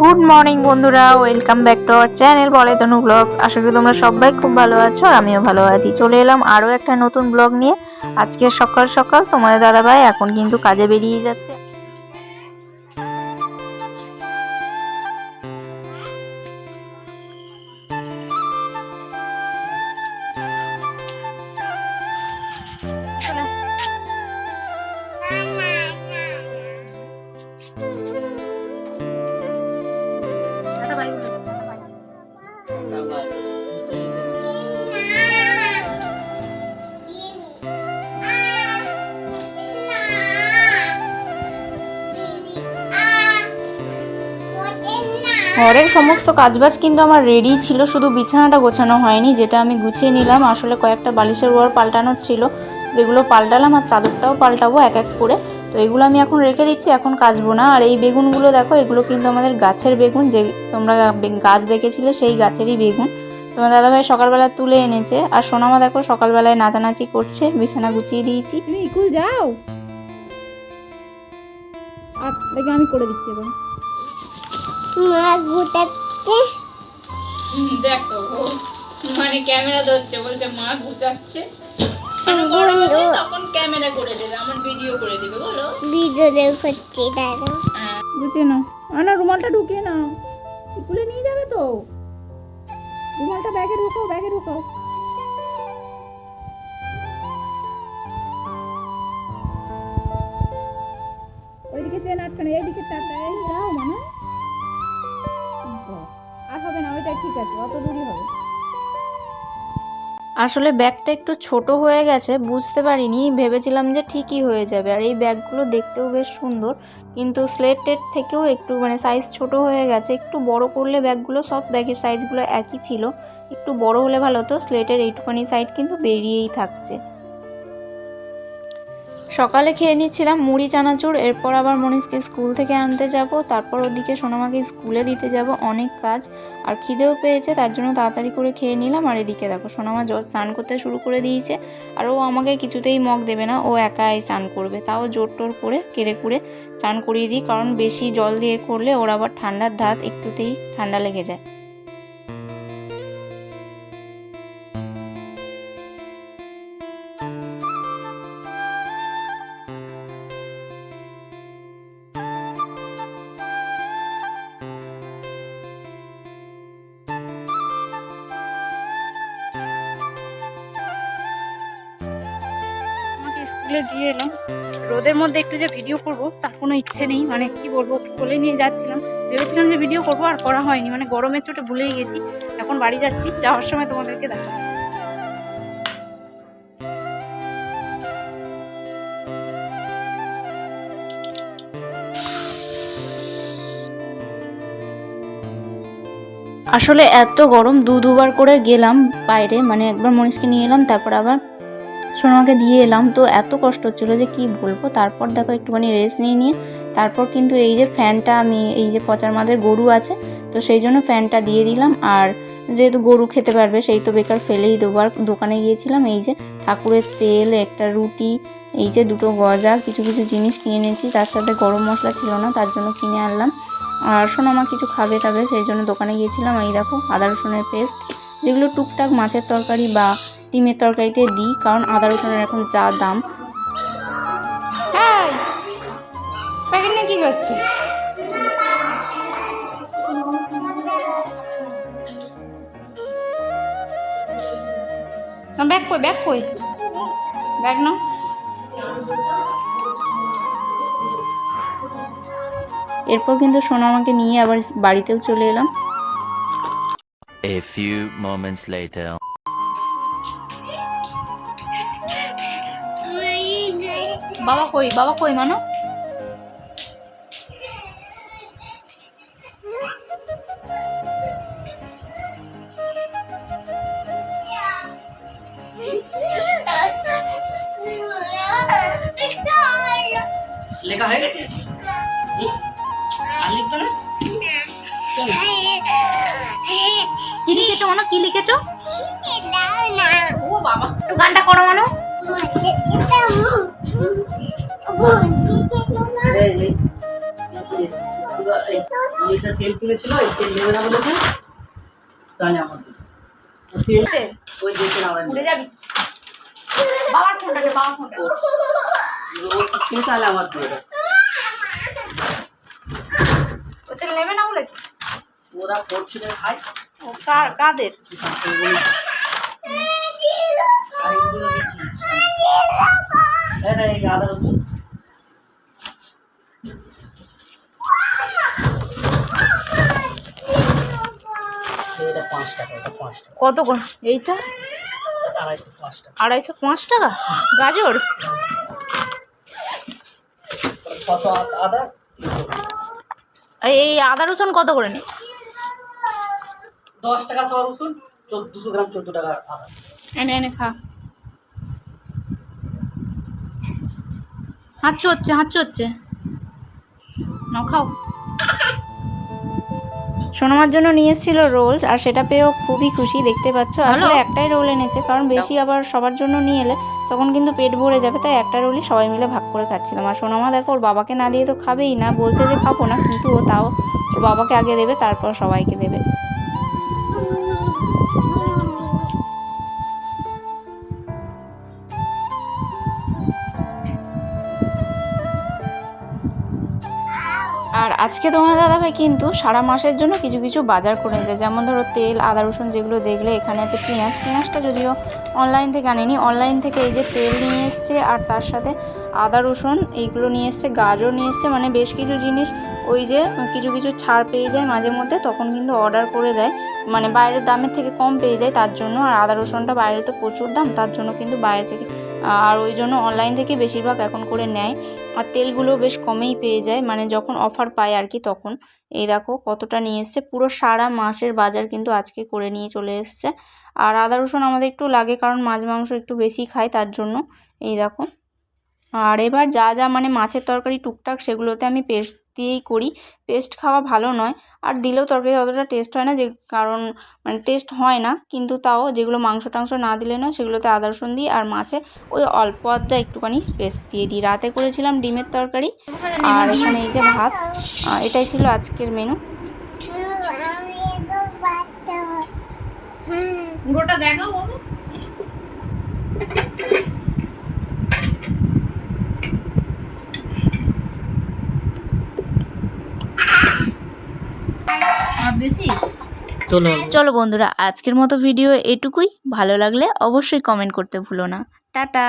Good morning বন্ধুরা। Welcome back to our channel বলে Tanu blogs আশা করি তোমরা সবাই খুব ভালো আছো আর আমিও ভালো আছি। চলে এলাম আরও একটা নতুন ব্লগ নিয়ে। আজকে সকাল সকাল তোমাদের দাদাভাই এখন কিন্তু কাজে বেরিয়ে যাচ্ছে। ঘরের সমস্ত কাজবাজ কিন্তু আমার রেডি ছিল, শুধু বিছানাটা গোছানো হয়নি, যেটা আমি গুছিয়ে নিলাম। আসলে কয়েকটা বালিশের ওয়ার পাল্টানোর ছিল, যেগুলো পাল্টালাম আর চাদরটাও পাল্টাবো এক এক করে। তো এগুলো আমি এখন রেখে দিচ্ছি, এখন কাচবো না। আর এই বেগুনগুলো দেখো, এগুলো কিন্তু আমাদের গাছের বেগুন, যে তোমরা গাছ দেখেছিলে সেই গাছেরই বেগুন। তোমার দাদাভাই সকালবেলা তুলে এনেছে। আর সোনামা দেখো সকালবেলায় নাচানাচি করছে, বিছানা গুছিয়ে দিয়েছি। তুমি যাও। আমি করে দিচ্ছি এবার। মা গুটাতে দেখো মানে ক্যামেরা ধরছে বলছে মা গুছাচ্ছে তখন ক্যামেরা করে দেবে আমার ভিডিও করে দেবে বলো। ভিডিও দেখছি দাদা বুঝে নাও। আর না রুমালটা ঢুকিয়ে নাও। খুলে নিয়ে যাবে তো। রুমালটা ব্যাগে ঢুকাও ব্যাগে ঢুকাও। আসলে ব্যাগটা একটু ছোট হয়ে গেছে, বুঝতে পারিনি। ভেবেছিলাম যে ঠিকই হয়ে যাবে। আর এই ব্যাগগুলো দেখতেও বেশ সুন্দর, কিন্তু স্লেটের থেকেও একটু মানে সাইজ ছোট হয়ে গেছে। একটু বড় করলে ব্যাগগুলো সব ব্যাগের সাইজগুলো একই ছিল। একটু বড় হলে ভালো হতো, স্লেটের এইটুখানি সাইড কিন্তু বেরিয়েই থাকছে। সকালে খেয়ে নিচ্ছিলাম, মুড়ি, চানাচুর, এরপর আবার মনীষকে স্কুল থেকে আনতে যাব, তারপর ওদিকে সোনামাকে স্কুলে দিতে যাব, অনেক কাজ, আর খিদেও পেয়েছে, তার জন্য তাড়াতাড়ি করে খেয়ে নিলাম, আর এদিকে দেখো, সোনামা জল স্নান করতে শুরু করে দিয়েছে, আর ও আমাকে কিছুতেই মগ দেবে না, ও একাই স্নান করবে, তাও জোর টোর করে কেড়ে কুড়ে স্নান করিয়ে দিই, কারণ বেশি জল দিয়ে করলে ওর আবার ঠান্ডার ধাত একটুতেই ঠান্ডা লেগে যায়। স্কুলে দিয়ে এলাম। রোদের মধ্যে একটু যে ভিডিও করব, তার কোনো ইচ্ছে নেই। মানে কি বলব কোলে নিয়ে যাচ্ছিলাম। ভেবেছিলাম যে ভিডিও করব, আর করা হয়নি। মানে গরমের চোটে ভুলেই গেছি। এখন বাড়ি যাচ্ছি, যাওয়ার সময় তোমাদেরকে দেখাবো। আসলে এত গরম দু দুবার করে গেলাম বাইরে। মানে একবার মনীষকে নিয়ে এলাম, তারপর আবার সোনামাকে দিয়ে এলাম। তো এত কষ্ট হচ্ছিল যে কি বলব? তারপর দেখো একটুখানি রেস্ট নিয়ে নিয়ে তারপর কিন্তু এই যে ফ্যানটা আমি, এই যে পচার মাদের গরু আছে, তো সেই জন্য ফ্যানটা দিয়ে দিলাম। আর যেহেতু গরু খেতে পারবে, সেই তো বেকার ফেলেই দেবো। আর দোকানে গিয়েছিলাম, এই যে ঠাকুরের তেল, একটা রুটি, এই যে দুটো গজা, কিছু কিছু জিনিস কিনে এনেছি। তার সাথে গরম মশলা ছিল না, তার জন্য কিনে আনলাম। আর সোনামা কিছু খাবে, টাবে, সেই জন্য দোকানে গিয়েছিলাম। এই দেখো আদা রসুনের পেস্ট যেগুলো টুকটাক মাছের তরকারি বা ডিমের তরকারিতে দিই কারণ আদা রসুনের এখন যা দাম। হ্যাঁ প্যাকেট নিয়ে কি করছে ব্যাগ কই ব্যাগ কই? ব্যাগ নাও। এরপর কিন্তু সোনা আমাকে নিয়ে আবার বাড়িতেও চলে এলাম। A few moments later. বাবা কই বাবা কই মানো? লেখা হয়ে গেছে? আর লিখতো না কি লিখেছো মানো? কি লিখেছো? ও বাবা। একটু গানটা করো মানো। তেল কিনেছিল এই তেল নেবে না বলেছে তাহলে আমার দিবে। তেল ওই দেখে আমরা উড়ে যাবি বাবার ফোনটাকে বাবার ফোনটা ও কিনে তাহলে আমার দিয়ে দেবে। ওতে নেবে না বলেছে ওরা ফরচুনের খায় ও কার কাদের আর এই না, এই আদা রসুন এটা পাঁচ টাকা এটা পাঁচ টাকা। কত এইটা? আড়াইশো পাঁচ টাকা। আড়াইশো পাঁচ টাকা? গাজর? কত আদা? এই আদা রসুন কত করে নে? দশ টাকা শ রসুন দুশো গ্রাম চোদ্দ টাকা আদা। এনে এনে খা। হাঁচু হচ্ছে হাঁচু হচ্ছে। নাও খাও। সোনামার জন্য নিয়ে এসেছিল রোল আর সেটা পেয়েও খুবই খুশি দেখতে পাচ্ছ। আসলে একটাই রোল এনেছে কারণ বেশি আবার সবার জন্য নিয়ে এলে তখন কিন্তু পেট ভরে যাবে তাই একটা রোলই সবাই মিলে ভাগ করে খাচ্ছিলাম। আর সোনামা দেখো ওর বাবাকে না দিয়ে তো খাবেই না বলছে যে খাব না কিন্তু ও তাও ওর বাবাকে আগে দেবে তারপর সবাইকে দেবে। আজকে তোমার দাদাভাই কিন্তু সারা মাসের জন্য কিছু কিছু বাজার করে যায় যেমন ধরো তেল, আদা, রসুন যেগুলো দেখলে এখানে আছে পেঁয়াজ। পেঁয়াজটা যদিও অনলাইন থেকে আনেনি অনলাইন থেকে এই যে তেল নিয়ে এসছে আর তার সাথে আদা, রসুন এইগুলো নিয়ে এসছে, গাজর নিয়ে এসছে মানে বেশ কিছু জিনিস ওই যে কিছু কিছু ছাড় পেয়ে যায় মাঝে মধ্যে, তখন কিন্তু অর্ডার করে দেয়। মানে বাইরের দামের থেকে কম পেয়ে যায় তার জন্য। আর আদা, রসুনটা বাইরে তো প্রচুর দাম, তার জন্য কিন্তু বাইরে থেকে আর ওই জন্য অনলাইন থেকে বেশিরভাগ এখন করে নেয়। আর তেলগুলো বেশ কমেই পেয়ে যায় মানে যখন অফার পায় আর কি তখন। এই দেখো কতটা নিয়ে এসছে, পুরো সারা মাসের বাজার কিন্তু আজকে করে নিয়ে চলে এসছে। আর আদা রসুন আমাদের একটু লাগে, কারণ মাছ মাংস একটু বেশি খায় তার জন্য। এই দেখো। আর এবার যা যা মানে মাছের তরকারি টুকটাক সেগুলোতে আমি পেস্ট দিয়েই করি। পেস্ট খাওয়া ভালো নয়। আর দিলেও তরকারি অতটা টেস্ট হয় না যে, কারণ মানে টেস্ট হয় না। কিন্তু তাও যেগুলো মাংস টাংস না দিলে নয়, সেগুলোতে আদা, রসুন দিই আর মাছে ওই অল্প আধটা একটুখানি পেস্ট দিয়ে দিই। রাতে করেছিলাম ডিমের তরকারি। আর এখানে এই যে ভাত এটাই ছিল আজকের মেনু। গোটা দেখাও বাবু আর বেশি চলো চলো। বন্ধুরা আজকের মতো ভিডিও এটুকুই। ভালো লাগলে অবশ্যই কমেন্ট করতে ভুলো না। টাটা।